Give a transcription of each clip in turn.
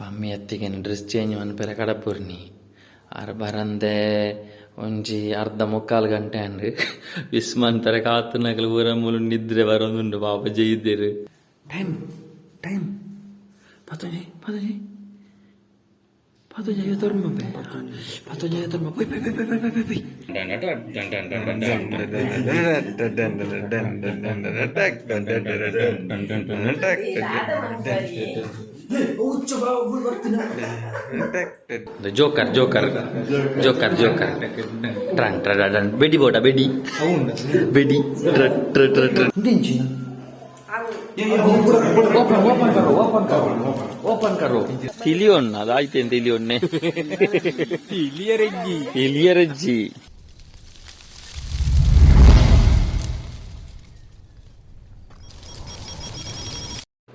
ಪಮ್ಮಿ ಎತ್ತಿಗೆ dress change ಮನ್ಪೆರ ಕಡಪುರ್ನಿ ಆರ ಬರಂದೆ ಒಂಜಿ ಅರ್ಧ ಮುಕ್ಕಾಲು ಗಂಟೆ ಅಂಡ್ ವಿಸ್ಮಂತರ ಪೆರ ಕಾತುನಗಲು ಊರ ಮೂಲ ನಿದ್ರೆ ಬರೋದುಂಡು ಪಾಪ ಜೈದಿರು ಟೈಮ್ ಟೈಮ್ ಪತಂಜಿ ಪತಂಜಿ ಪತಂಜಿ ಐವತ್ತು ಮಬ್ಬೆ ಪತಂಜಿ ಐವತ್ತು ಮಬ್ಬೆ ಪೈ ಪೈ ಪೈ ಪೈ ಪೈ ಪೈ ಜೋಕರ್ ಜೋಕರ್ ಜೋಕರ್ ಜೋಕರ್ ಟ್ರನ್ ಟ್ರನ್ ಟ್ರನ್ ಬೆಡಿ ಬೋಟ ಬೆಡಿ ಬೆಡಿ ಟ್ರ ಟ್ರ ಟ್ರ ಟ್ರ ಓಪನ್ ಕರೋ ಇಲಿಯೋನ್ ಅದಾಯ್ತು ಅಂತ ಇಲಿಯೋನ್ನೆ ಇಲಿಯರಜ್ಜಿ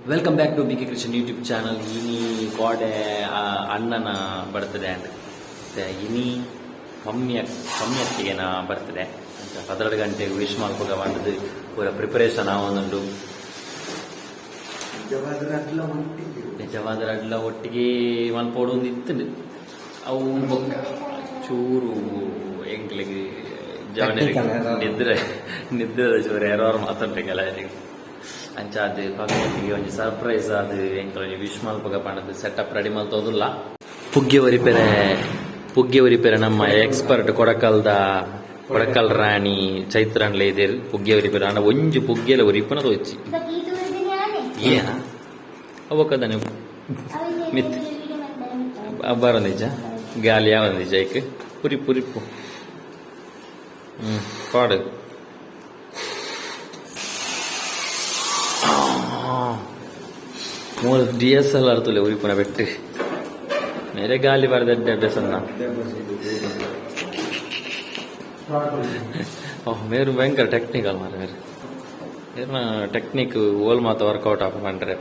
welcome back to B K Krishnan YouTube channel ಇನಿ ಗೋಡೆ ಅಣ್ಣನ ಬರ್ತದೆ ಅಂತ. ಮತ್ತೆ ಇನಿ ಮಮ್ಮಿಯ ಮಮ್ಮಿಯತ್ತಿಗೆನ ಬರ್ತದೆ ಅಂತ. ಹದಿನೆರಡು ಗಂಟೆಗೆ ವಿಶ್ ಮಾಡ್ಕೋಗ ಬಂದದ್ದು ಪೂರ ಪ್ರಿಪರೇಷನ್ ಆವೊಂದುಂಡು ನಿಜವಾದ ಅಡ್ಲ ಒಟ್ಟಿಗೆ ಮಲ್ಪೋಡು ಒಂದು ಇತ್ತುಂಡು ಅವು ಬೊಕ್ಕ ಚೂರು ಎಂಕ್ಲಿಗೆ ಜವನ ನಿದ್ರೆ ನಿದ್ರೆ ಚೂರು ಯಾರು ಮಾತಾಡ್ಬೇಕಲ್ಲ ಅಂಚ ಅದು ಪಕ್ಕಕ್ಕೆ ಒಂಜಿ ಸರ್ಪ್ರೈಸ್ ಅದು ಎಂಕ್ಲ ವಿಶ್ ಮಲ್ಪಗ ಪಣದು ಸೆಟಪ್ ರೆಡಿ ಮಲ್ತೋದುಲ್ಲ ಪುಗ್ಗೆ ಒರಿಪೆರೆ ಪುಗ್ಗೆ ಒರಿಪೆರೆ ನಮ್ಮ ಎಕ್ಸ್ಪರ್ಟ್ ಕೊಡಕಲ್ದ ಕೊಡಕಲ್ ರಾಣಿ ಚೈತ್ರಾನ್ಲೆ ಇದೇರು ಪುಗ್ಗೆ ಒರಿಪೆರೆ ಅಣ್ಣ ಒಂಜಿ ಪುಗ್ಗೆಲ ಒರಿಪನ ತೋಚಿ ಏನ? ಅವಕ್ಕದಾನೆ ಮಿತ್ ಬರೋ ನಿಜ? ಗಾಲಿ ಯಾವ ನಿಜ ಐಕ್ ಪುರಿ ಪುರಿಪು ಹ್ಮ್ ಪಾಡು. ಮೂರು ಡಿ ಎಸ್ ಎಲ್ ಆರ್ ತುಲೆ ಉರಿಪುನ ಬೆಟ್ಟು ಮೇರೆ ಗಾಲಿ ಬರದಡ್ಡೆ ಬೆಸನ್ನ ಓಹ್ ಮೇರು ಭಯಂಕರ ಟೆಕ್ನಿಕಲ್ ಮಾರ ಮೇರೆ ಮೇರ್ನ ಟೆಕ್ನಿಕ್ ಓಲ್ ಮಾತ ವರ್ಕೌಟ್ ಆಫ್ ಮಾಡ್ರೆ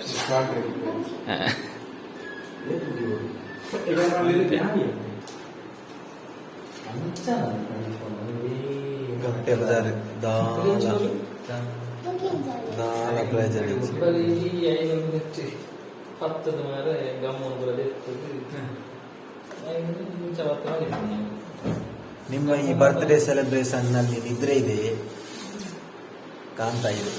ಹತ್ತದ ಮೇಲೆ ಗಮ್ಮಲ್ಲಿ ನಿಮ್ಮ ಈ ಬರ್ತ್ಡೇ ಸೆಲೆಬ್ರೇಷನ್ನಲ್ಲಿ ನಿದ್ರೆ ಇದೆ? ಕಾಣ್ತಾ ಇದೆ.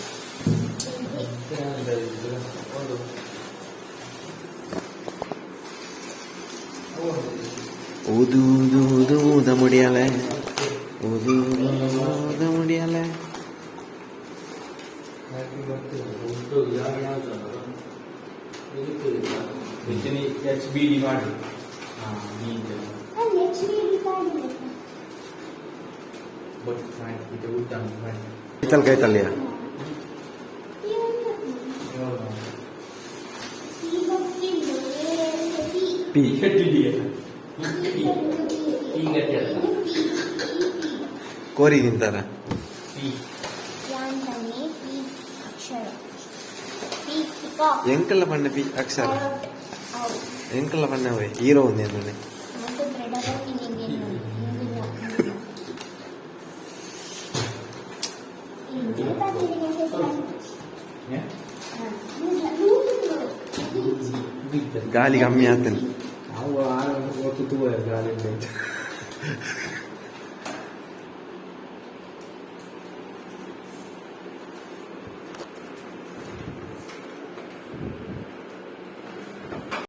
ಊದು ಊದು ಓದು ಊದ ಮುಡಿಯಲೆ. ಊದು ಊದು ಊದ ಮುಡಿಯಲೆ ಎಚ್ ಬಿ ಡಿ ಮಾಡಿ ಕೈತಲ್ ಕೈತಲ್ಲಿಯ ಪಿ ಕೋರಿ ತಿಂತಾರ ಎಂಕಲ್ಲ ಪಂಡ ಪಿ ಅಕ್ಷರ ಎಂಕಲ್ಲ ಪಂಡ ಹೋಯ್ ಹೀರೋ ಒಂದೇ ನೋಡಿ ಗಾಳಿ ಕಮ್ಮಿ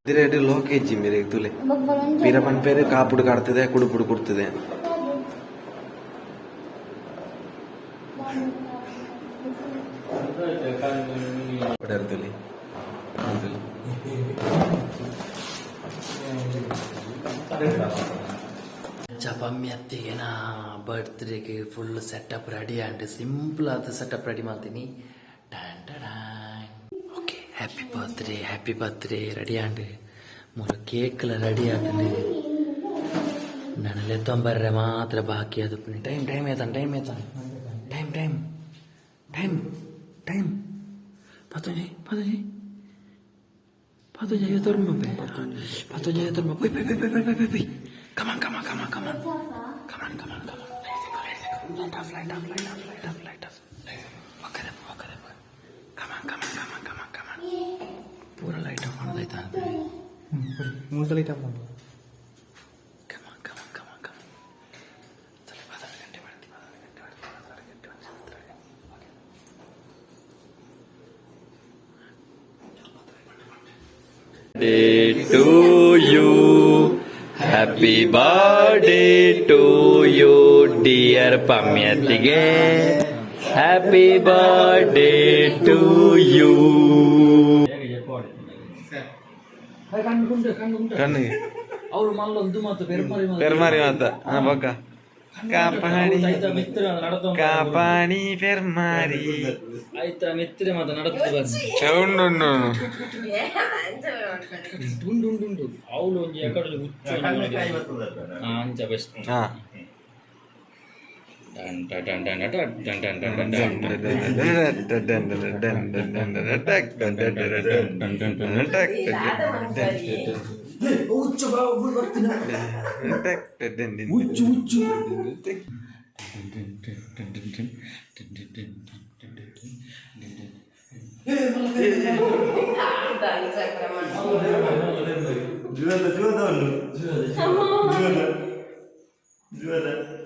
ಆತನ ಕೆ ಜಿ ಮೇರೆ ತುಲೆ. ಪೀರಪ್ಪನ ಪೇರು ಕಾಪುಡು ಕಾಡ್ತದೆ ಕುಡುಪುಡು ಪುಡು ತುಲಿ ಚಪಮ್ಮಿ ಅತ್ತಿಗೆ ನಾ ಬರ್ತ್ಡೇಗೆ ಫುಲ್ ಸೆಟಪ್ ರೆಡಿ ಆಂಡೆ ಸಿಂಪಲ್ ಆದ ಸೆಟಪ್ ರೆಡಿ ಮಾಡ್ತೀನಿ. ಡ್ಯಾನ್ Dan okay happy birthday happy birthday ready and ಮೂರು ಕೇಕ್ಲ ರೆಡಿ ಆತಂಡು ನನಲೆ ತೊಂಬರ್ರೆ ಮಾತ್ರ ಬಾಕಿ ಅದು ಟೈಮ್ ಟೈಮ್ ಏತಾನ ಟೈಮ್ ಏತಾನ ಟೈಮ್ ಟೈಮ್ ಟೈಮ್ ಟೈಮ್ ಪತಂಜಿ ಪತಂಜಿ ಪತಂಜಿ ಐವತ್ತೊರು ಮಬ್ಬೆ ಪತಂಜಿ ಐವತ್ತೊರು ಮಬ್ಬೆ ಪೈ ಪೈ ಪೈ ಪೈ ಪೈ ಪೈ pi come on come on come on come on come on come on come on light off light off light off light off light off ಒಕ್ಕದೆ ಒಕ್ಕದೆ come on come on come on come on come on ಪೂರ light off ಮಾಡೋದೈತಾ ಮೂರು ಸಲ ಇಟ್ಟಾಪ ಒಂದು to you happy birthday to you dear ಪಮ್ಯತಿಗೆ happy birthday to you கண்ணுக்கு ಅವ್ರು ಮಲ್ಲ ಒಂದು ಮಾತು ಪೆರ್ಮಾರಿ ಮಾತು ಪೆರ್ಮಾರಿ ಮಾತು ಹಾ ಪಕ್ಕ ಕಾಪಾಣಿ ಕಾಪಾಣಿ ಪೆರ್ಮಾರಿ ಆಯ್ತಾ ಮಿತ್ರ ಮಾತು ನಡತ್ತು ಬಂದು ಚೌಂಡುಂಡು ಡುಂಡುಂಡುಂಡು ಅವಳು ಒಂದು ಎಕಡೆ ಹುಚ್ಚು ಅಂಚ ಬೆಸ್ಟ್ ಹಾ Jual dah, jual dah, jual dah, jual dah.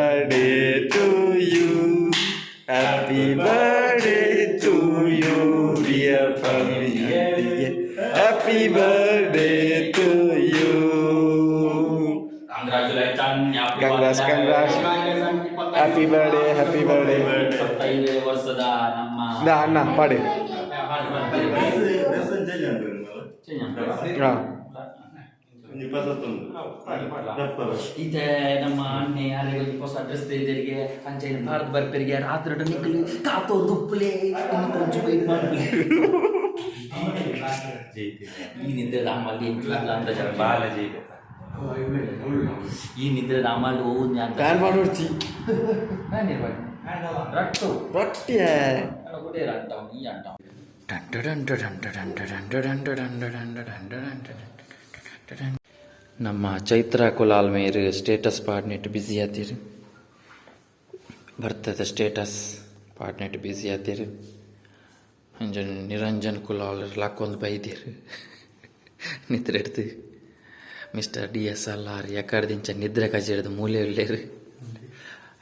birthday, birthday. ಇಪ್ಪತ್ತೈದು ವರ್ಷದ ನಮ್ಮ Anna, ಪಾಡಿ. ಹಾ. ಇದೆ ನಮ್ಮ ಅಣ್ಣೆ ಯಾರಿಗೆ ಹೊಸ ಅಡ್ರೆಸ್ ಅಂಚೆ ಭಾರತ ಬರ್ಪರಿಗೆ ರಾತ್ರಿ ನಿಕ್ಕಲು ಕಾತೋ ದುಪ್ಪಲೆ ಇನ್ನು ಕೊಂಚ ವೈಟ್ ಮಾಡ್ಲಿ. ಈ ನಿದ್ರೆ ರಾಮಲ್ಲಿ ಅಂತ ಜನ ಬಾಲಾಜಿ ಈ ನಿದ್ರೆ ರಾಮಲ್ಲಿ ಹೋಗುದು ಅಂತ. ಮಾಡಿ ಮಾಡೋಡ್ಚಿ ರಟ್ಟು ಅಂಟ ನಮ್ಮ ಚೈತ್ರ ಕುಲಾಲ್ ಮೇರ್ ಸ್ಟೇಟಸ್ ಪಾಡ್ನೆಟ್ ಬ್ಯುಸಿ ಆತೀರಿ? ಬರ್ತದ ಸ್ಟೇಟಸ್ ಪಾಡ್ನೆಟ್ ಬ್ಯುಸಿ ಆತೀರಿ? ಅಂಜನ್ ನಿರಂಜನ್ ಕುಲಾಲ್ ಲಾಕೊಂದು ಬೈದೀರು? ನಿದ್ರೆ ಹಿಡ್ದು mister D S L R ಯಾಕಡೆ ಇಂಚ ನಿದ್ರೆ ಕಚೇರಿದ ಮೂಲೆ ಒಳ್ಳೇರಿ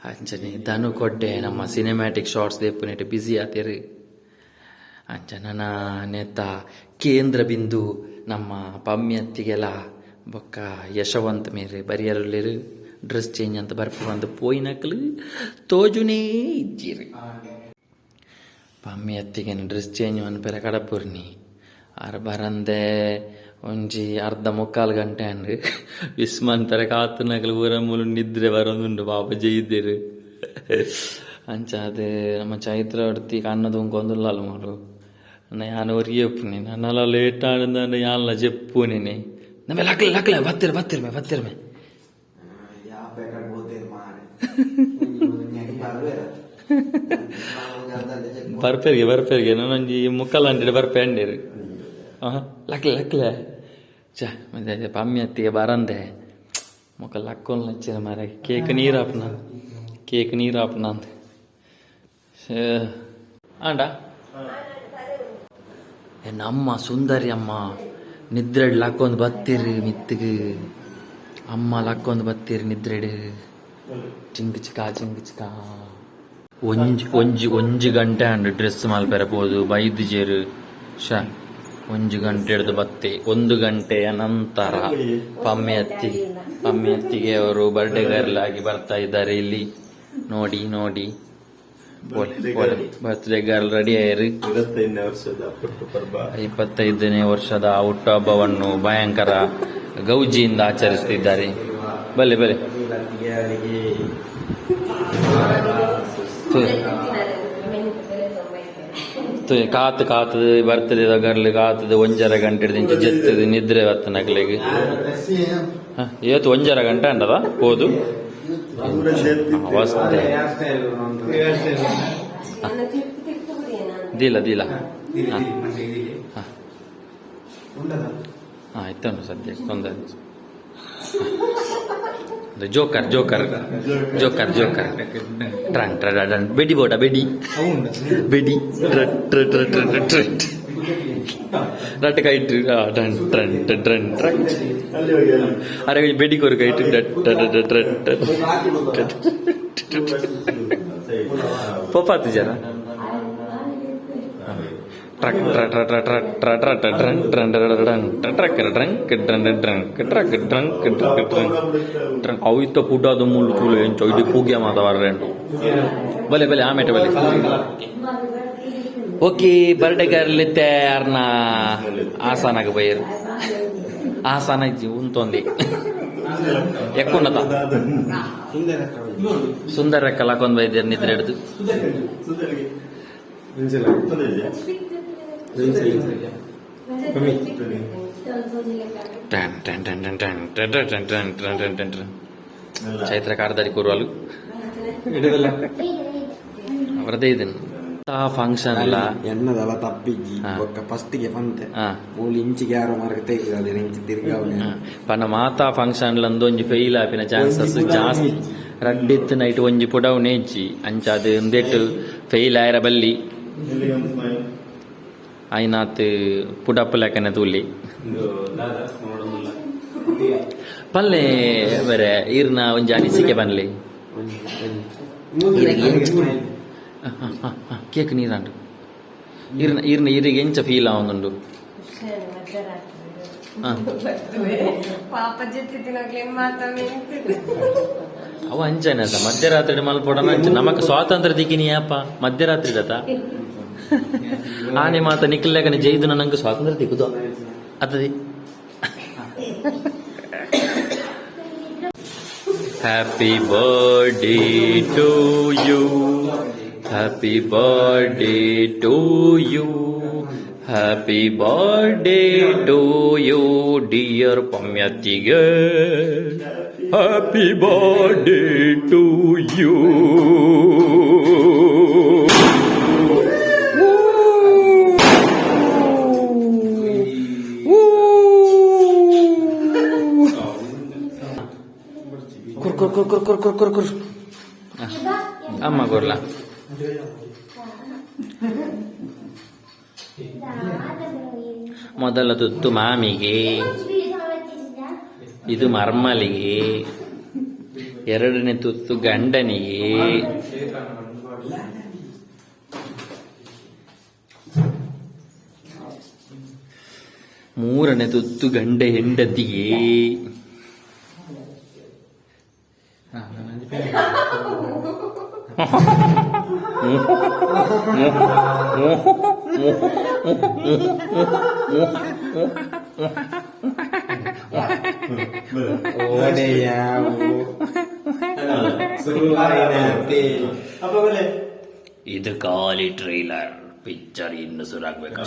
ಅಂಚನಿ ದನು ಕೊಡ್ಡೆ ನಮ್ಮ ಸಿನಿಮ್ಯಾಟಿಕ್ ಶಾರ್ಟ್ಸ್ ದೇಪ್ಪನಿಟ್ಟು ಬಿಜಿ ಆತೀರಿ. ಅಂಚ ನನ್ನ ನೇತ, ಕೇಂದ್ರ ಬಿಂದು, ನಮ್ಮ ಪಮ್ಮಿಯತ್ತಿಗೆಲ್ಲ ಬೊಕ್ಕ ಯಶವಂತ ಮೇರಿ ಬರಿಯಾರಿ ಡ್ರೆಸ್ ಚೇಂಜ್ ಅಂತ ಬರ್ಫು ಅಂತ ಪೋಯಿನಕ್ಲಿ ತೋಜುನೇ ಇಜ್ಜಿರಿ ಪಮ್ಮಿಯತ್ತಿಗೆ ಡ್ರೆಸ್ ಚೇಂಜ್ ಅಂತ ಬೇರೆ ಕಡಪ್ಪುರ್ನಿ ಆರು ಬರಂದೆ ಒಂಜಿ ಅರ್ಧ ಮುಕ್ಕಾಲು ಗಂಟೆ ಅಂದ್ರೆ ವಿಸ್ಮಂತರ ಕಾತುನಕಲು ಊರ ಮೂಲ ನಿದ್ರೆ ಬರೋದುಂಡು ಬಾಬ ಜೈದಿರು ಅಂಚ ಅದೇ ನಮ್ಮ ಚೈತ್ರ ಹೊಡ್ತಿ ಕಣ್ಣದು ಒಂಕೊಂದುಲ್ಲಾಲು ಮೂಲು ನಾನು ಒರಿಯಪ್ಪನಿ ನನ್ನೆಲ್ಲ ಲೇಟ್ ಆಡಿದ್ರೆ ಯಾಲ್ಲ ಜಪ್ಪು ನೀನೆ ನಮ್ಮ ಲಕ್ಲ ಲಕ್ಲ ಬತ್ತಿರ ಬತ್ತಿರ್ಮೆ ಬತ್ತಿರ್ಮೆ ಬರ್ಪೇರಿಗೆ ಬರ್ಪೇರ್ಗೆ ನಾನೊಂಜಿ ಮುಕ್ಕಲ್ಲ ಅಂಡಿ ಬರ್ಪೇ ಅಂಡಿರಿ ಲಕ್ಲೆ ಲಕ್ಲೆ ಚ ಪಮ್ಮಿ ಅತ್ತಿಗೆ ಬಾರಂದೆ మొక్క లక్కొని ಕೇಕ್ మరి కేక్ ಕೇಕ್ ఆపినా కేక్ నీరు ಆಂಡ అంట ನಮ್ಮ ಸುಂದರಿ ಅಮ್ಮ ನಿದ್ರೆಡ್ ಲಕ್ಕೊಂದು ಬತ್ತಿರಿ ಮಿತ್ತಿಗೆ ಅಮ್ಮ ಲಕ್ಕೊಂದು ಬತ್ತಿರಿ ನಿದ್ರೆಡ್ ಚಿಂಕ್ ಚಿಕ್ಕ ಚಿಂಕ್ ಚಿಕ್ಕ ಒಂಜಿ ಒಂಜಿ ಒಂಜಿ ಗಂಟೆ ಅಂಡ್ ಡ್ರೆಸ್ ಮಾಲ್ಪೆರಬೋದು ಬೈದು ಜೇರು ಶಾ ಒಂಜಿ ಗಂಟೆ ಹಿಡಿದು ಬತ್ತೆ ಒಂದು ಗಂಟೆಯ ನಂತರ ಪಮ್ಮೆ ಅತ್ತಿ ಪಮ್ಮೆ ಅತ್ತಿಗೆ ಅವರು ಬರ್ಡೇ ಗರ್ಲ್ ಆಗಿ ಬರ್ತಾ ಇದ್ದಾರೆ ಇಲ್ಲಿ. ನೋಡಿ ನೋಡಿ. ಬರ್ತ್ಡೇ ಗರ್ಲ್ ರೆಡಿ ಆಯ್ರಿ? ಇಪ್ಪತ್ತೈದನೇ ವರ್ಷದ ಹುಟ್ಟುಹಬ್ಬವನ್ನು ಭಯಂಕರ ಗೌಜಿಯಿಂದ ಆಚರಿಸುತ್ತಿದ್ದಾರೆ ಬಲೆ ಬಲೆ ಮಸ್ತ್ ಕಾತ್ ಕಾತದ, ಬರ್ತದೆ ಗರ್ಲಿ ಕಾತದ, ಒಂಜರ ಗಂಟೆ ಹಿಡಿದು ಜೆತ್ತದ, ನಿದ್ರೆ ಬತ್ತನಕ್ಲೆಗ್ ಏತ್ ಒಂಜರ ಗಂಟೆ ಅಂಡದ ಹೋದು ದೀಲ ಹಾ. ಆಯ್ತು ಸದ್ಯ ತೊಂದರೆ ಜೋಕರ್ ಜೋಕರ್ ಜೋಕರ್ ಜೋಕರ್ ಟ್ರನ್ ಟ್ರನ್ ಬೆಡಿ ಬೋಟ ಬೆಡಿ ಬೆಡಿ ರಟ್ ಕೈಟ್ ಟ್ರನ್ ಟ್ರನ್ ಟ್ರನ್ ಹೋಗಿ ಅರೆ ಬೆಡಿ ಕೊರು ಕೈಟ್ ಪಪ್ಪಾತು ಜರ ಟ್ರಕ್ ಬಲೆ ಬಲೆ ಬಲೆ. ಓಕೆ ಆಸನ ಉಂತೊಂದಿ ಸುಂದರ ಕಲಾಕೊಂದ್ ಬೈದ್ಯರ್ ನಿದ್ರೆ ಹಿಡಿದು. ಚೈತ್ರ ಕಾರ್ದಾರಿ ಕೂರುವಲು. ಇಡದಲ್ಲ ಅವರದೇ ಇದನ್ನು ಆ ಫಂಕ್ಷನ್ ಅಲ್ಲ. ಎಣ್ಣದಲ್ಲ ತಪ್ಪಿಜ್ಜಿ ಫಸ್ಟಿಗೆ ಹಾ. ಮೂಲ ಇಂಚಿಗೆ ಯಾರೋ ಮಾರ್ಗ ತೆಗೆದು ಇಂಚು ತಿರ್ಗಾವನೆ ಪನ್ನ ಮಾತಾ ಫಂಕ್ಷನ್ ಲಂದು ಒಂಜಿ ಫೇಲ್ ಆಪಿನ ಚಾನ್ಸಸ್ ಜಾಸ್ತಿ. ರಡ್ಡಿತ್ತು ನೈಟ್ ಒಂಜಿ ಪುಡವ್ ಅಂಚ ಅದು ಒಂದೆಟ್ಟು ಫೇಲ್ ಆಯ್ರ ಬಲ್ಲಿ. ಅಯ್ಯನಾತ್ ಪುಡಪ್ಪ ಲೆಕ್ಕನೇ ತುಲಿ ಪಲ್ಲೆ ಬೇರೆ ಇರ್ನ ಒಂಜ ಅನಿಸಿಕೆ ಬನ್ಲಿ ಕೇಕ್ ನೀರಂಡು ಇರ್ನ ಇರ್ನ ಇರಿಗೆ ಎಂಚ ಫೀಲ್ ಆವೊಂದುಂಡು ಅವ ಅಂಚನೆ ಅಂತ ಮಧ್ಯರಾತ್ರಿ ಮಲ್ಪೋಡ ನಮಕ್ ಸ್ವಾತಂತ್ರ್ಯ ದಿಕ್ಕಿನಿಯಪ್ಪ. ಮಧ್ಯರಾತ್ರಿ ದತ್ತ. ಆನೆ ಮಾತ ನಿಖಿಲ್ಯಾಗನೆ ಜೈದು ನಂಗೆ ಸ್ವಾತಂತ್ರ್ಯ ದಿಕ್ಕುದು ಅತದಿ happy birthday to you happy birthday to you happy birthday to you dear ಪಮ್ಯತಿಗೆ happy birthday to you ಕುರ್ ಕುರ್ ಕುರ್ ಕುರ್ ಕುರ್. ಅಮ್ಮ ಕೊರ್ಲ ಮೊದಲ ತುತ್ತು ಮಾಮಿಗೆ, ಇದು ಮರ್ಮಲಿಗೆ, ಎರಡನೇ ತುತ್ತು ಗಂಡನಿಗೆ. ಮೂರನೇ ತುತ್ತು ಗಂಡ ಹೆಂಡತಿಗೆ. ഇത് കാലി ട്രെയിലർ പിക്ചർ ഇന്ന് സുരാഗ് വെക്കാൻ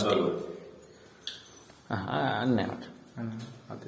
അന്നെ അതെ അതെ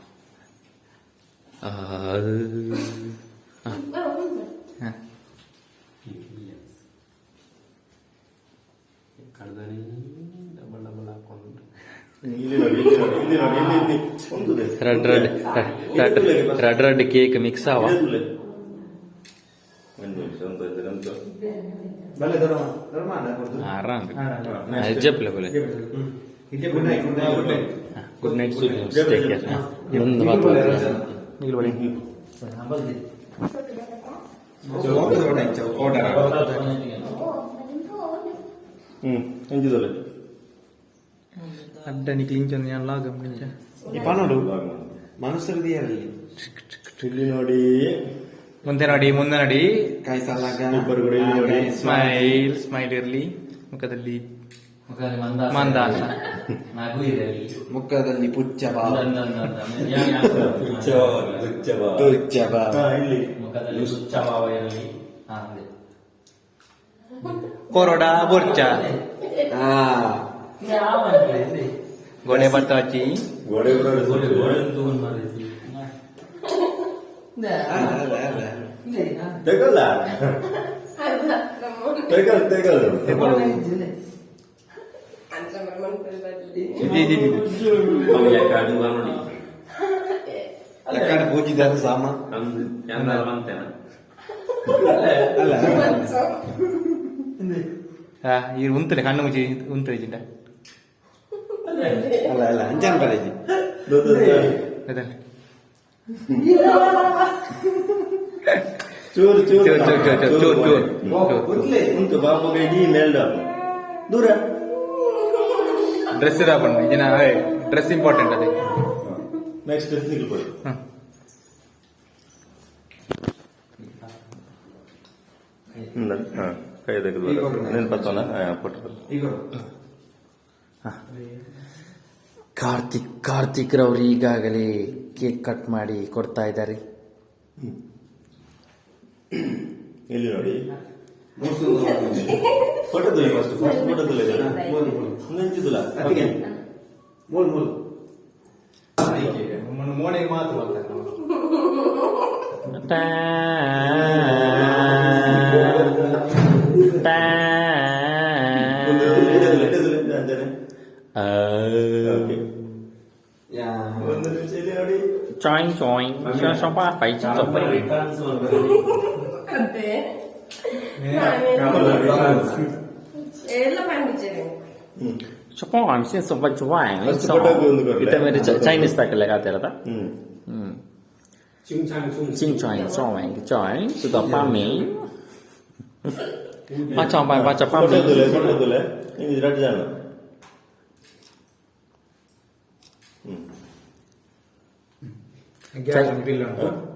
red red red red red cake mix ఆవా చెప్పలే గుడ్ నైట్ గుడ్ నైట్ ನೀವು ಬನ್ನಿ. ಹ್ಮ್. ಮುಂದೆ ನೋಡಿ ಮುಂದೆ ನೋಡಿ. ಕೈ ಇಬ್ಬರು ನೋಡಿ ಸ್ಮೈಲ್ ಸ್ಮೈಲ್ ಇರಲಿ. ಮುಖದಲ್ಲಿ. ಮುಖದಲ್ಲಿ ಮಂದಾಸ. ಮಂದಾಸ. ಮುಖದಲ್ಲಿ ಪುಚ್ಚ ಭಾವ ಅಂದ, ಅಂದ, ಅಂದ, ಅಂದ. ಇಲ್ಲಿ. ಮುಖದಲ್ಲಿ ಕೊರಡ ಬುರ್ಚ. ಹಾ ಇದೆ? ಬರ್ತಾಚಿ ಗೋಡೆ ಗೋಡೆ ತೆಗಲ್ಲ? ತೆಗಲ್ ತೆಗಲ್. ತೆಗೊಳ್ಳು. ಲಕ್ಕಡ ಪೂಜಿದಾರ ಸಾಮ? ಅಲ್ಲ ಈ ಉಂತಲೆ ಕಣ್ಣು ಮುಚ್ಚಿ ಉಂತು ಇಜಿಂಡ ಅದೇ. ಅಲ್ಲ ಅಲ್ಲ ಅಂಜಾನ್ ಬರೇಜಿ ಚೂರು ಚೂರು. ಚೂರು, ಚೂರು, ಚೂರು, ಚೂರು. ಉಂಟು ಬಾಪ ಕೈ ನೀ ಮೇಲ್ಡ ದೂರ. ಡ್ರೆಸ್ ಇದ ಬಣ್ಣ ಇದನ್ನ ಡ್ರೆಸ್ ಇಂಪಾರ್ಟೆಂಟ್ ಅದೇ. ನೆಕ್ಸ್ಟ್ ನಿಲ್ಕೊಳ್ಳಿ ಇಲ್ಲ ಹಾ ಕೈ ತೆಗೆದು ಈಗ ಹೋಗೋಣ. ಹಾಂ ಕಾರ್ತಿಕ್ ಕಾರ್ತಿಕ್ ರವರು ಈಗಾಗಲೇ ಕೇಕ್ ಕಟ್ ಮಾಡಿ ಕೊಡ್ತಾ ಇದ್ದಾರೆ. ಎಲ್ಲಿ ನೋಡಿ? ಫೋಟೋ ತುಳಿ ಫಸ್ಟ್ ಫಸ್ಟ್ ಫೋಟೋ ತುಳಿ ನೆಂಚಿದಿಲ್ಲ ಓಕೆ ಮೂಲ್ ಮೂಲ್ ಮೋನೆಗೆ ಮಾತು ಬರ್ತಾರೆ ಓಕೆ ಒಂದು ನಿಮಿಷ ಇಲ್ಲಿ ನೋಡಿ ಚಾಯಿಂಗ್ ಚಾಯಿಂಗ್ Japan since so much wine. It's a Chinese like like that. Ching chang ching chang chong wang choi to the family. Mà chong bài và chập phàm. Có thể được lấy, có thể được lấy. Nhưng mà rất là.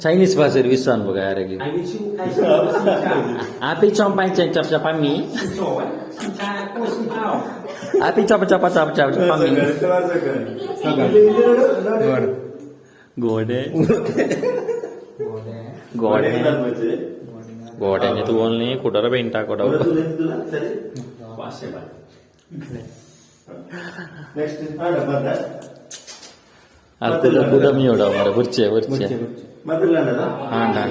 Chinese bahasa wisan bukan hari ini. Api compai cencap cencap mi. Api cepat cepat cepat cepat cepat mi. Gode. Gode. Gode. itu only burche burche ಮೊದಲ ah dan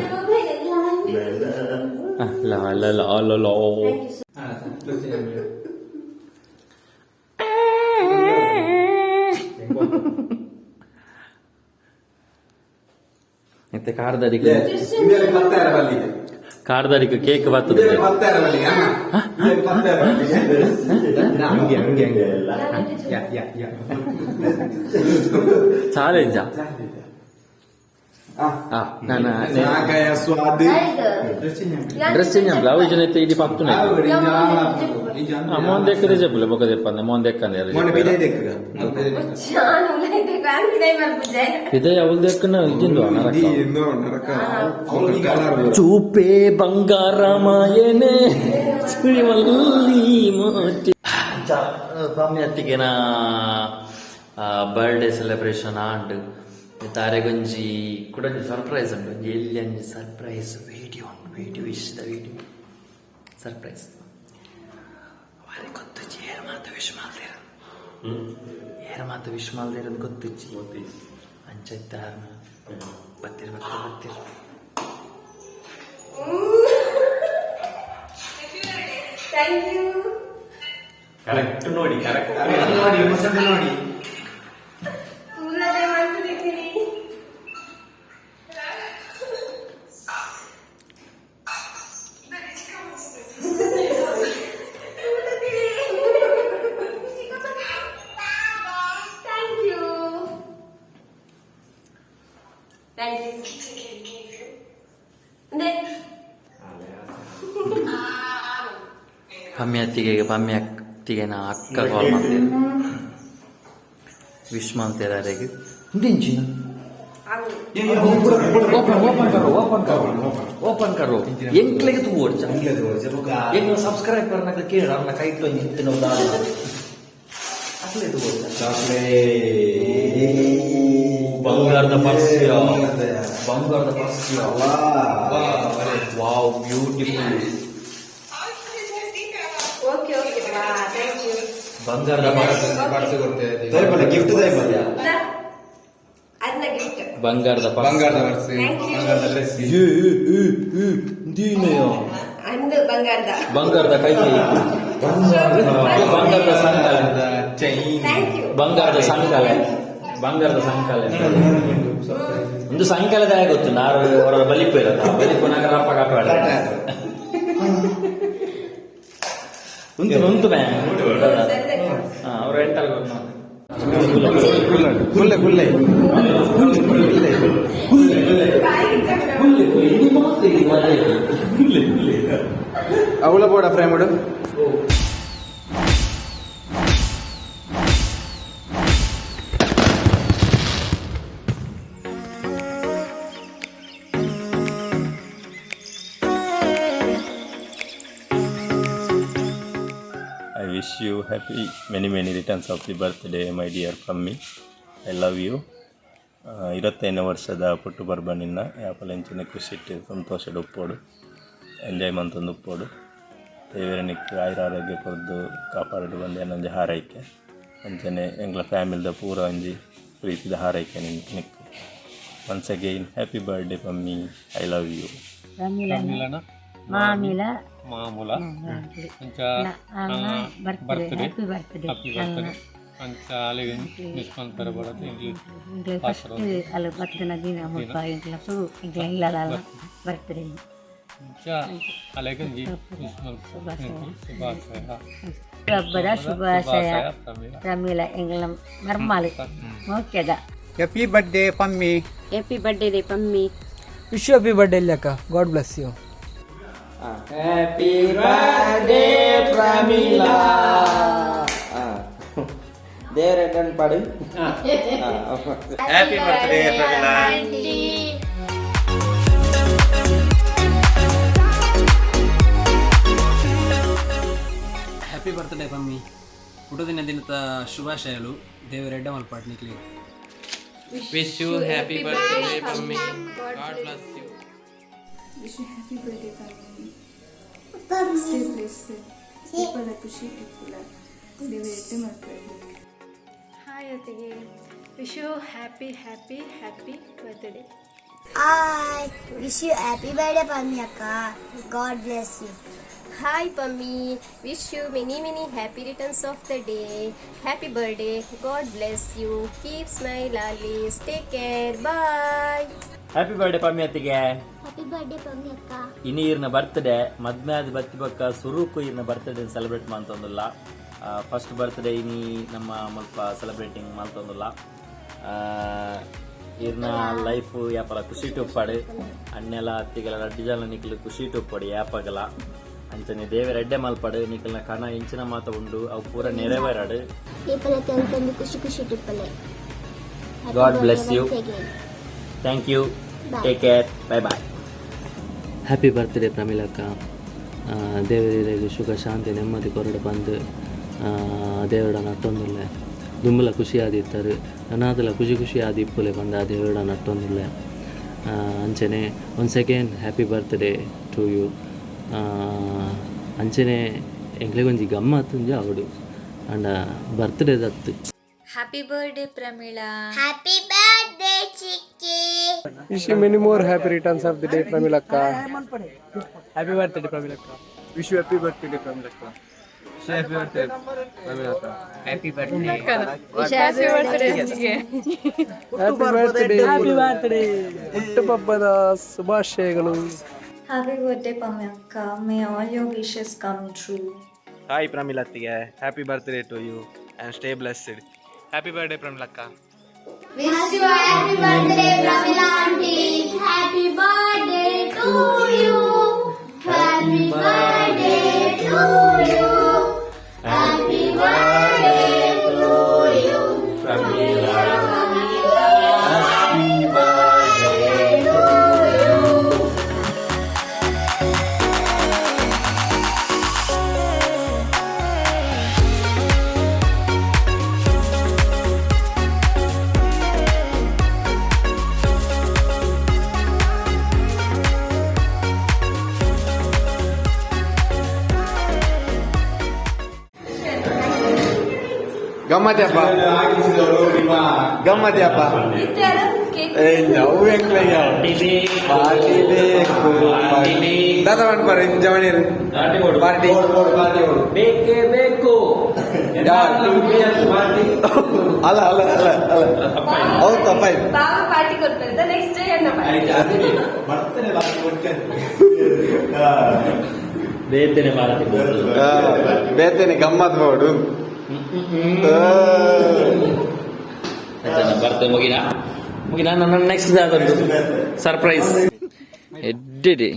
ah la la la la la ಮತ್ತೆ ಕಾರ್ದರಿಗೆ ಇದರಲ್ಲಿ Pattar ಬಲ್ಲಿದೆ ಕಾರ್ದರಿಗೆ cake ಬರ್ತದೆ ಇದರಲ್ಲಿ ಪತ್ತಾರ ಬಲ್ಲಿಗೆ ಅಮ್ಮ ಇದರಲ್ಲಿ ಪತ್ತಾರ ಬಲ್ಲಿಗೆ ಹಂಗೆ ಹಂಗೆ ಹಂಗೆ ಯಾ ಯಾ ಯಾ ಚಾಲೆಂಜ డ్రెస్ చేంజ్ చెప్పలే విజన్ అయితే ఇది పక్తున్నాయి మోన్ దెక్కదే చెప్పలే ఒక చెప్పండి మోన్ దెక్కండి ఇదే అవులు దెక్కన ఇదిందో చూపే బంగారమాయనే ప్రామ్యాతికేనా birthday celebration and celebration and ತಾರೆ ಗಂಜಿ ಕೂಡ ಸರ್ಪ್ರೈಸ್ ಉಂಟು ಒಂಜಿ ಎಲ್ಲಿ ಒಂಜಿ ಸರ್ಪ್ರೈಸ್ ವಿಡಿಯೋ ಉಂಟು ವಿಡಿಯೋ ಇಷ್ಟ ವಿಡಿಯೋ ಸರ್ಪ್ರೈಸ್ ಗೊತ್ತುಚ್ಚಿ ಏರ್ ಮಾತು ವಿಶ್ ಮಾಡ್ತೀರ ಏರ್ ಮಾತು ವಿಶ್ ಮಾಡ್ತೀರ ಅಂತ ಗೊತ್ತುಚ್ಚಿ ಅಂಚತ್ತಾರ ಬತ್ತೀರ ಬತ್ತೀರ ಬತ್ತೀರ ಥ್ಯಾಂಕ್ ಯು ಕರೆಕ್ಟ್ ನೋಡಿ ಕರೆಕ್ಟ್ ನೋಡಿ ನೋಡಿ ಪಮ್ಮಿ ಅತ್ತಿಗೆ ಪಮ್ಮಿ ಅತ್ತಿಗೆ ನಾ ಅಕ್ಕ ಕಾಲ್ ಮಾಡ್ತೇನೆ. ವಿಶ್ ಮಾಡ್ತಿದ್ದಾರೆ ಇಂಚಿನ ಓಪನ್ ಓಪನ್ ಕರೋ ಓಪನ್ ಕರೋ ಓಪನ್ ಕರೋ ಎಂಕ್ಲೆಗೆ ತೂ ಓಡ್ಚ ಎಂಗ್ ಸಬ್ಸ್ಕ್ರೈಬ್ ಬರ್ನಾಗ ಕೇಳ ಅವ್ನ ಕೈ ಇಟ್ಟು ನಿಂತಿನ ಚಾಕ್ಲೇಟ್ ಬಂಗಾರದ ಪರ್ಸ್ಯ ಬಂಗಾರದ ಪರ್ಸ್ಯ ವಾವ್ ಬ್ಯೂಟಿಫುಲ್ ಓಕೆ ಓಕೆ ಬಾ ಥ್ಯಾಂಕ್ ಯು ಬಂಗಾರದ ಪರ್ಸ್ ದಯಪಡ ಗಿಫ್ಟ್ ದಯಪಡ ಅದನ್ನ ಗಿಫ್ಟ್ ಬಂಗಾರದ ಪರ್ಸ್ ಥ್ಯಾಂಕ್ ಯು ಅಂದು ಬಂಗಾರದ ಬಂಗಾರದ ಕೈ ಬಂಗಾರದ ಸಂಕಲ ಥ್ಯಾಂಕ್ ಯು ಬಂಗಾರದ ಸಂಕಲ ಬಂಗಾರದ ಸಂಕಲ ಒಂದು ಸಂಕಲದ ಗೊತ್ತು ನಾರು ಅವರ ಬಲಿಪು ಇರೋದು ಬಲಿಪು ನಗರ ಅಪ್ಪ ಕಾಪಾಡ ಉಂಟು ಉಂಟು ಬ್ಯಾ ಅವ್ರ ಎಂಟಲ್ ಕುಲ್ಲೆ ಕುಲ್ಲೆ. ಅವಳ ಬೋಡ ಫ್ರೈ ಮಾಡು happy. Many many returns of the birthday, my dear Pammi. I love you ಇರತ್ತೈನೇ ವರ್ಷದ ಪುಟ್ಟು ಬರ್ಬನಿನ ಯಾಪಲೆಂಚಿನ ಖುಷಿಟ್ಟು ಸಂತೋಷದ ಉಪ್ಪೋಡು ಎಂಜಾಯ್ ಮಂತೊಂದು ಉಪ್ಪೋಡು ದೇವರನಿಕ್ಕೆ ಆಯುರ ಆರೋಗ್ಯ ಕೊರದು ಕಾಪಾಡಿಡು ಬಂದು ಏನೊಂದು ಹಾರೈಕೆ. ಅಂಚನೆ ಎಂಗ್ಲ ಫ್ಯಾಮಿಲಿದ ಪೂರ ಒಂಜಿ ಪ್ರೀತಿದ ಹಾರೈಕೆ ನಿನ್ಗೆ. ನಿಕ್ಕು once again happy birthday Pammi I love you ರಮಿಲನ ಮಾಮಿಲ ಮಾಮೂಲ ಅಂಚ birthday happy birthday happy birthday ಅಂಚ ಅಲ್ಲಿಗೆ ಮಿಸ್ ಮಾಡ್ತಾರೆ ಬರೋದು ಇಂಗ್ಲಿ ಫಸ್ಟ್ ಅಲ್ಲ ಬರ್ತ್ಡೇ ದಿನ ಮುಲ್ಪ ಇಂಕ್ಲ ಸುರು ಇಂಕ್ಲ ಇಲ್ಲದ ಬರ್ತ್ಡೇ ಅಂಚ ಅಲ್ಲಿಗೆ ಮಿಸ್ ಮಾಡ್ತಾರೆ ಶುಭಾಶಯ ಹಬ್ಬದ ಶುಭಾಶಯ ಪ್ರಮೀಳ ರಮೀಲ ಎಂಗ್ಲ ಮರ್ಮಾಲಿ ಓಕೆದ happy birthday Pammi happy birthday day Pammi wish happy birthday ಲೆಕ್ಕ God bless you ದೇವರ ಪಾಡು happy birthday Pramila happy birthday Pammi పుట్టుదిన దినత శుభాశయాలు దేవరెడ్డ మల్పాట్నికి wish you happy birthday mummy God bless you Wish you happy birthday, family. Stay blessed. Super appreciate it. ದೇವರೇ ಮಾಡ್ತಾರೆ hi ಅತ್ತಿಗೆ wish you happy happy happy birthday Hi, wish you happy birthday, Pammi Akka. God bless you. Hi Pammi wish you many many happy returns of the day happy birthday God bless you keep smile always take care bye Happy birthday Pammi ಅತ್ತಿಗೆ. ಇರ್ನ birthday ಮದ್ಮೆ ಆದ ಬತ್ತಿ ಪಕ್ಕ ಸುರುಕು ಇರ್ನ birthday celebrate ಮಾಡ್ತಂದಿಲ್ಲ. First birthday ಇನಿ ನಮ್ಮ ಮುಲ್ಪ ಸೆಲೆಬ್ರೇಟಿಂಗ್ ಮಾಡ್ತಂದಿಲ್ಲ. ಇರ್ನ ಲೈಫ್ ಯಾಪಲ ಖುಷಿ ಟುಪ್ಪಾಡು ಅಣ್ಣೆಲ್ಲ ಅತ್ತಿಗೆಲ್ಲ ರಡ್ಡಿ ಜನ ನಿಕ್ಲು ಖುಷಿ ಟುಪ್ಪಾಡು ಯಾಪಗಲ ಅಂಚನೆ ದೇವರ ಎಡ್ಡೆ ಮಲ್ಪಾಡು ನಿಕ್ಲನ ಕಣ ಇಂಚಿನ ಮಾತ ಉಂಡು ಅವು ಪೂರ ನೆರವೇರಾಡು. ಖುಷಿ ಖುಷಿ ಟಿಪ್ಪಲೆ God bless you thank you take care bye bye happy birthday ಪ್ರಮಿಳಕ್ಕ ದೇವರಿಗೆ ಸುಖ ಶಾಂತಿ ನೆಮ್ಮದಿ ಕೊರಡು ಬಂದು ದೇವರ ನಟ್ಟೊಂದಿಲ್ಲ ದುಂಬಲ ಖುಷಿ ಆದಿತ್ತಾರೆ ಅನಾದಲ ಖುಷಿ ಖುಷಿ ಆದಿ ಇಪ್ಪುಲೆ ಬಂದ ದೇವರ ನಟ್ಟೊಂದಿಲ್ಲ ಅಂಚನೆ one second happy birthday to you ಅಂಚನೆ ಎಂಕ್ಲೆಗೊಂಜಿ ಗಮ್ಮತ್ತುಂಜ ಅವಡು ಅಂಡ ಬರ್ತ್ಡೇ ದತ್ತು. Happy birthday Pramila Happy birthday, Chikki. Wish you many more happy returns of the day ಪ್ರಮಿಳಕ್ಕ happy birthday ಪ್ರಮಿಳಕ್ಕ wish you happy birthday ಪ್ರಮಿಳಕ್ಕ happy birthday happy birthday happy birthday ಹುಟ್ಟುಹಬ್ಬದ ಶುಭಾಶಯಗಳು happy birthday Pammi ಅಕ್ಕ may all your wishes come true hi Pramila ಅತ್ತಿಗೆ happy birthday to you and stay blessed happy birthday ಪ್ರಮಿಳಕ್ಕ Wish you happy birthday, Pramila auntie. Happy birthday to you. Happy birthday to you. ಗಮ್ಮತಿ ಅಪ್ಪ ಗಮ್ಮತಿ ಅಪ್ಪ ಏ ನಾವು ಎಂಕ್ಲೆಗೆ party ಬೇಕು ದಾದ ಮಾಡ್ಬಾರ ಇಂಜವಣಿರು party ಬೇಕೇ ಬೇಕು. ಅಲ್ಲ ಅಲ್ಲ ಅಲ್ಲ ಅಲ್ಲ. ಹೌದು ಬಾವ ಪಾರ್ಟಿ ಕೊಡ್ತಾರೆ. Next party. ಬೇತೇನೆ ಪಾರ್ಟಿ ಆ, ಬೇತೇನೆ ಗಮ್ಮತ್ ಮಾಡು. ಬರ್ತೇನೆ ಮುಗಿನ? ಮುಗಿನ? ನನ್ನ ನೆಕ್ಸ್ಟ್ ಅದೊಂದು ಸರ್ಪ್ರೈಸ್ ಎಡ್ಡಿಡಿ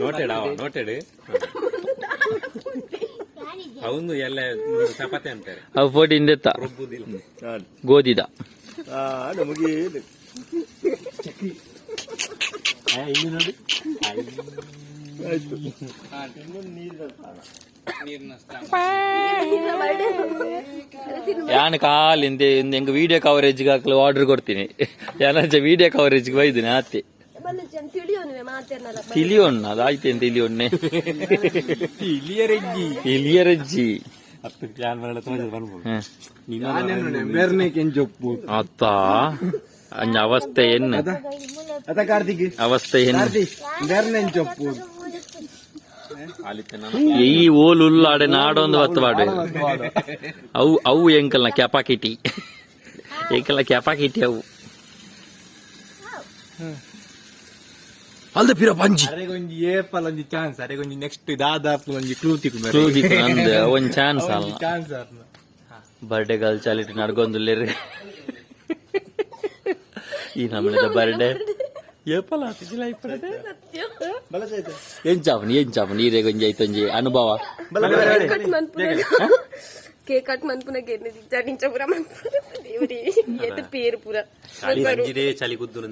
ನೋಟೆಡ್ ಅವ ನೋಟೆಡ್ ಅವನು ಎಲ್ಲ ಚಪಾತಿ ಅಂತಾರೆ. ಅವು ಫೋಟಿ ಹಿಂದೆತ್ತ ಗೋಧಿದ ನಮಗೆ ಇಲ್ಲಿ ನೋಡಿ ಯಾನ್ ಹಿಂದೆ ಎಂಗ ವಿಡಿಯೋ ಕವರೇಜ್ಗೆ ಹಾಕಲು ಆರ್ಡರ್ ಕೊಡ್ತೀನಿ. ಯಾನಂಚ ವಿಡಿಯೋ ಕವರೇಜ್ಗೆ ಬೈದಿನಿ ಆತೆ ತಿಳಿಯೋಣ ಮಾತೇನಲ್ಲ ತಿಳಿಯೋಣ್ಣ ತಿಳಿಯೋಣ್ಣೆ ಇಲಿಯರಜ್ಜಿ ಹತ್ತು ಪ್ಲಾನ್ ಮಾಡಲ್ಲ ಅತ್ತ. ಅವಸ್ಥೆ ಎನ್ನು ಅದ ಕಾರ್ತಿಕ್. ಅವಸ್ಥೆ ಎನ್ನು ಕಾರ್ತಿಕ್ ಬೇರ್ನೆ ಚೊಪ್ಪು ಈ ಓಲ್ ಉಲ್ಲಾಡೆ ನಾಡೊಂದು ಬತ್ತವಾಡು ಅವು ಅವು ಎಂಕಲ್ನ ಕೆಪಾಕಿಟಿ ಎಂಕಲ್ನ ಕೆಪಾಕಿಟಿ ಅವು. ಅಲ್ದ ಪಿರ ಪಂಜಿ ಅರೆಗೊಂಜಿ ಏಪಲ್ ಒಂಜಿ ಚಾನ್ಸ್ ಅರೆಗೊಂಜಿ ನೆಕ್ಸ್ಟ್ ದಾದಾಪು ಒಂಜಿ ಕ್ಲೂ ತಿಕ್ಕು ಕ್ಲೂದಿಕ್ ನಂದು ಒಂದ್ ಚಾನ್ಸ್ ಅಲ್ಲ. ಚಾನ್ಸ್ ಬರ್ಡೇ ಗಲ್ ಚಾಲಿಟಿ ನಡ್ಗೊಂದುಲ್ಲೇರಿ. ಈ ನಮ್ಮನೆದ ಬರ್ಡೇ ಏಪಲ ಆತಿಜಿಲ್ಲ ಇಪ್ಪಡೆ ಏನ್ ಚಾಪನ್ ಈರೆ ಗೊಂಜಿ ಐತೊಂಜಿ ಅನುಭವ? ಕಟ್ ಮನ್ಪುನ ಕೇಕ್ ಕಟ್ ಮನ್ಪುನ ಗೆನ್ನೆ ಜಡಿಂಚ ಪುರ ಮನ್ಪುನ.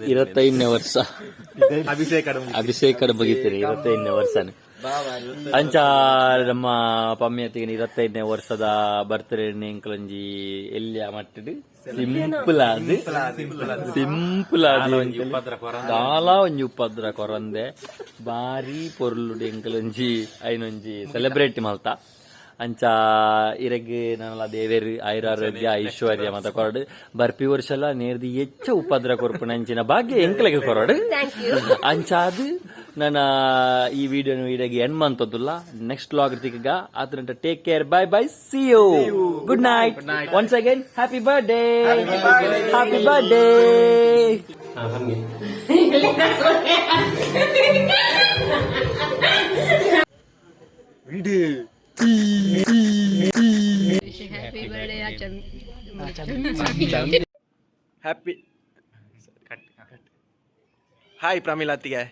ಇರತ್ತೈದನೇ ವರ್ಷ. ಅಭಿಷೇಕ ಅಭಿಷೇಕ ಬಗಿತೀರಿ ಇರತ್ತೈದನೇ ವರ್ಷನೇ. ಅಂಚ ನಮ್ಮ ಪಮ್ಯತಿಗೆ ಇರತ್ತೈದನೇ ವರ್ಷದ ಬರ್ತ್ಡೇ ಎಂಕಲಂಜಿ ಎಲ್ಲಿ ಮಟ್ಟಿಡು ಸಿಂಪಲ್ ಆದ್ ಸಿಂಪಲ್ ಆದ್ ದಾಲ ಒಂಜಿ ಉಪದ್ರ ಕೊರಂದೆ. ಬಾರಿ ಪೊರ್ಲುಡು ಎಂಕಲಂಜಿ ಐನೊಂಜಿ ಸೆಲೆಬ್ರೇಟ್ ಮಲ್ತ. ಅಂಚ ಇರಗ್ ನನ್ನ ದೇವೇರಿ ಆಯುರಾರೋಗ್ಯ ಐಶ್ವರ್ಯ ಮತ ಕೊರಡು. ಬರ್ಪಿ ವರ್ಷಲ ನೇರ್ದಿ ಹೆಚ್ಚು ಉಪದ್ರ ಕೊರ್ಪುನ ಅಂಚಿನ ಭಾಗ್ಯ ಎಂಕ್ಲಗೆ ಕೊರಡು. ಅಂಚ ಅದು ನನ್ನ ಈ ವಿಡಿಯೋ ವಿಡಿಯೋಗೆ ಎನ್ ಮಂತದ್ದುಲ್ಲ ನೆಕ್ಸ್ಟ್ ಲಾಗ್ ತಿಕ್ಕ ಅದ್ರ take care bye bye see you good night once again happy birthday happy birthday happy hi ಪ್ರಮಿಲಾತಿಗೆ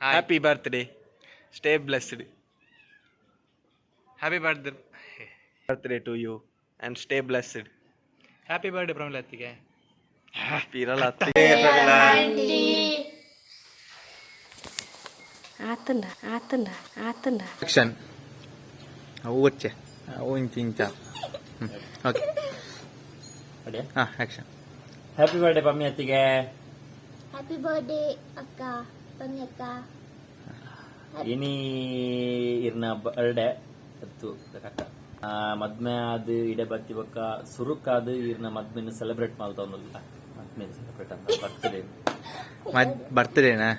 happy birthday stay blessed happy birthday birthday to you and stay blessed happy birthday ಪ್ರಮಿಳತ್ತಿಗೆ happy ಇರಲ್ಲ ಆತನ ಆತನ ಆತನ action ಅವು ಹೂವಚ್ಚೆ ಹೂ ಇಂಚ okay happy birthday Pammi ಅತ್ತಿಗೆ. Happy birthday ಅಕ್ಕ. ಪಮ್ಮಿ ಅಕ್ಕ. ಇನಿ ಇರ್ನ ಬರ್ಡೇ ಅತ್ತು ಅಕ್ಕ. ಮದ್ಮೆ ಆದ ಇಡೆ ಬತ್ತಿ ಬಕ್ಕ. ಸುರುಕಾದ ಇರ್ನ ಮದ್ಮೆನ ಸೆಲೆಬ್ರೇಟ್ ಮಾಡ್ತಾ ಒಂದಲ್ಲ ಮದ್ಮೆನ ಸೆಲೆಬ್ರೇಟ್ ಅಂತ ಬರ್ತಡೇ ಬರ್ತಡೇನಾ